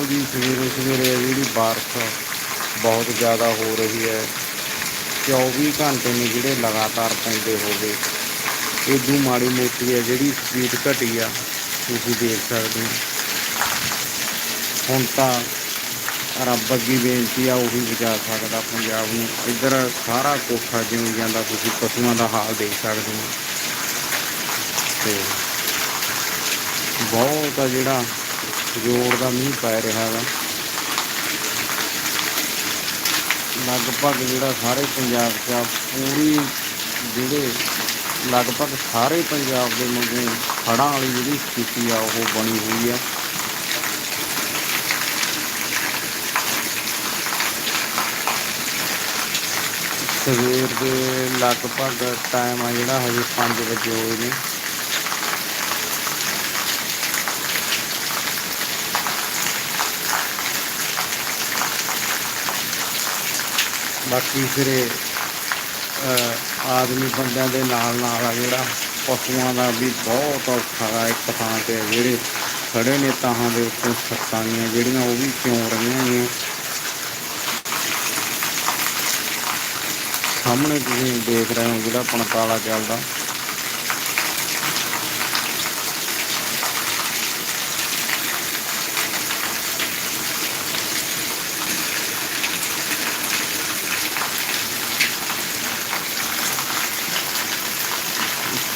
ਬਾਕੀ ਸਵੇਰੇ ਸਵੇਰੇ ਜਿਹੜੀ ਬਾਰਿਸ਼ ਬਹੁਤ ਜ਼ਿਆਦਾ ਹੋ ਰਹੀ ਹੈ। 24 ਘੰਟੇ ਨੇ ਜਿਹੜੇ ਲਗਾਤਾਰ ਪੈਂਦੇ ਹੋਵੇ ਇਦੋਂ ਮਾੜੀ ਮੋਟੀ ਹੈ, ਜਿਹੜੀ ਸਪੀਡ ਘਟੀ ਆ, ਤੁਸੀਂ ਦੇਖ ਸਕਦੇ ਹੋ। ਹੁਣ ਤਾਂ ਰੱਬ ਅੱਗੀ ਬੇਨਤੀ ਆ, ਉਹੀ ਬਚਾ ਸਕਦਾ ਪੰਜਾਬ ਨੂੰ। ਇੱਧਰ ਸਾਰਾ ਕੋਠਾ ਜਿਉਂ ਜਾਂਦਾ, ਤੁਸੀਂ ਪਸ਼ੂਆਂ ਦਾ ਹਾਲ ਦੇਖ ਸਕਦੇ ਹੋ। ਤੇ ਬਹੁਤ ਆ ਜਿਹੜਾ ਜ਼ੋਰ ਦਾ ਮੀਂਹ ਪੈ ਰਿਹਾ ਹੈਗਾ ਲਗਭਗ ਜਿਹੜਾ ਸਾਰੇ ਪੰਜਾਬ 'ਚ ਆ ਪੂਰੀ ਜਿਹੜੇ ਲਗਭਗ ਸਾਰੇ ਪੰਜਾਬ ਦੇ ਮੰਗੇ ਹੜ੍ਹਾਂ ਵਾਲੀ ਜਿਹੜੀ ਸਥਿਤੀ ਆ, ਉਹ ਬਣੀ ਹੋਈ ਆ। ਸਵੇਰ ਦੇ ਲਗਭਗ ਟਾਈਮ ਆ ਜਿਹੜਾ ਹਜੇ 5 ਵਜੇ ਹੋਏ ਨੇ। ਬਾਕੀ ਫਿਰ ਇਹ ਆਦਮੀ ਬੰਦਿਆਂ ਦੇ ਨਾਲ ਨਾਲ ਆ ਜਿਹੜਾ ਪਸ਼ੂਆਂ ਦਾ ਵੀ ਬਹੁਤ ਔਖਾ ਹੈ ਇੱਕ ਥਾਂ ਤੇ ਜਿਹੜੇ ਖੜੇ ਨੇ ਤਾਹਾਂ ਦੇ ਉੱਤੇ ਛੱਤਾਂ ਗੀਆਂ ਜਿਹੜੀਆਂ ਉਹ ਵੀ ਕਿਉਂ ਰਹੀਆਂ ਨੇ। ਸਾਹਮਣੇ ਤੁਸੀਂ ਦੇਖ ਰਹੇ ਹੋ ਜਿਹੜਾ ਆਪਣਾ ਚੱਲਦਾ।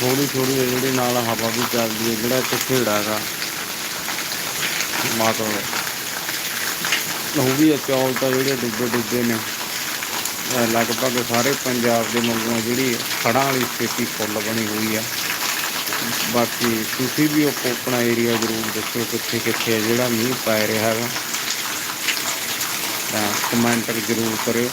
ਥੋੜੀ ਥੋੜੀ ਜਿਹੜੀ ਨਾਲ ਹਵਾ ਵੀ ਚੱਲਦੀ ਹੈ, ਜਿਹੜਾ ਇੱਕ ਖੇੜਾ ਹੈਗਾ, ਮਾਤੋ ਉਹ ਵੀ ਇਹ ਚੌਲ ਤਾਂ ਜਿਹੜੇ ਡੁੱਬੇ ਡੁੱਬੇ ਨੇ। ਲਗਭਗ ਸਾਰੇ ਪੰਜਾਬ ਦੇ ਮੰਗੋਂ ਜਿਹੜੀ ਹੜ੍ਹਾਂ ਵਾਲੀ ਸਥਿਤੀ ਫੁੱਲ ਬਣੀ ਹੋਈ ਆ। ਬਾਕੀ ਤੁਸੀਂ ਵੀ ਉਹ ਆਪਣਾ ਏਰੀਆ ਜ਼ਰੂਰ ਦੱਸੋ ਕਿੱਥੇ ਕਿੱਥੇ ਹੈ ਜਿਹੜਾ ਮੀਂਹ ਪੈ ਰਿਹਾ ਹੈਗਾ। ਤਾਂ ਕਮੈਂਟ ਜ਼ਰੂਰ ਕਰਿਓ।